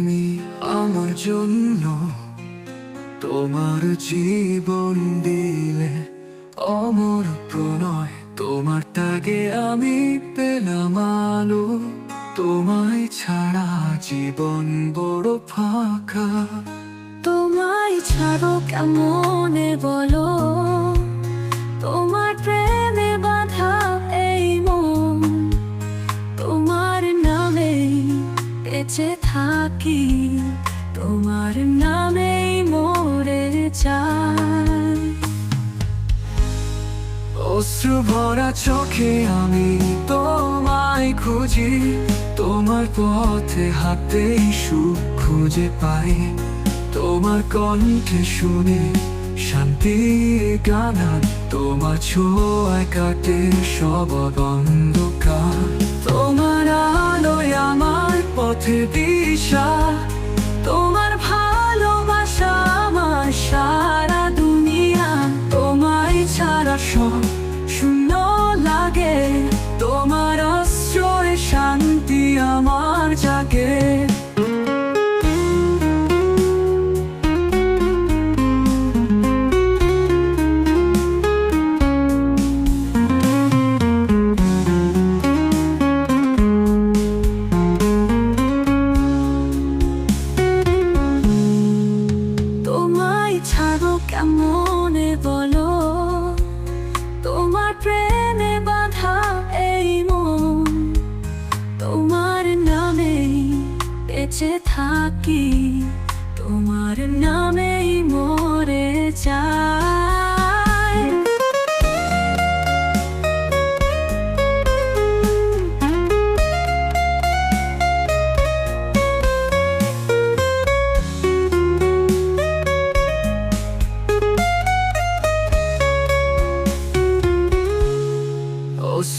তুমি আমার জন্য তোমার জীবন দিলে অমর প্রণয়। তোমার তাগে আমি পেলাম আলো। তোমায় ছাড়া জীবন বড় ফাঁকা। তোমায় ছাড়ো কেমন বলো? বেঁচে থাকি, তোমার নামেই মরে যায় অশ্রু ভরা চোখে আমি তোমায় খুঁজি, তোমার পথে হাতেই সুখ খুঁজে পাই। তোমার কণ্ঠে শুনে শান্তি গান, তোমার ছোঁয়ায় কাটে সব অন্ধকার। পথে দিশা, তোমার ভালোবাসা আমার সারা দুনিয়া, তোমায় ছাড়া সব শূন্য লাগে। তোমার আশ্রয় শান্তি আমার জাগে। ছাড়ো কেমনে বলো? তোমার প্রেমে বাধা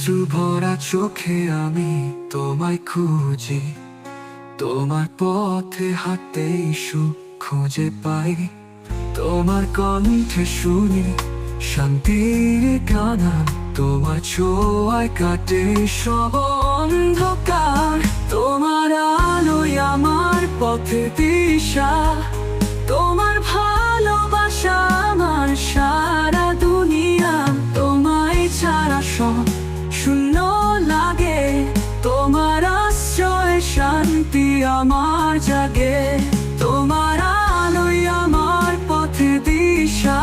অশ্রু ভরা চোখে আমি তোমায় খুঁজি। তোমার পথে হাঁটতেই সুখ খুঁজে পাই। তোমার কণ্ঠে শুনি শান্তির গানা তোমার ছোঁয়ায় কাটে সব অন্ধকার। তোমার আলোয় আমার পথে দিশা। আমার জাগে, তোমার আলোয় আমার পথে দিশা।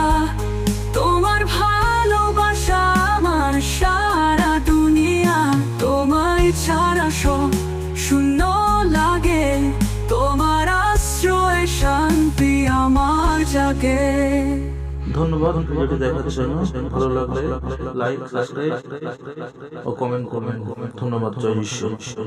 তোমার ভালোবাসা আমার সারা দুনিয়া। তোমায় ছাড়া সব শূন্য লাগে। তোমার আশ্রয় শান্তি আমার জাগে। ধন্যবাদ, ভিডিওটি দেখার জন্য। ভালো লাগলে লাইক সাবস্ক্রাইব ও কমেন্ট করবেন। ধন্যবাদ, জয় ঈশ্বর।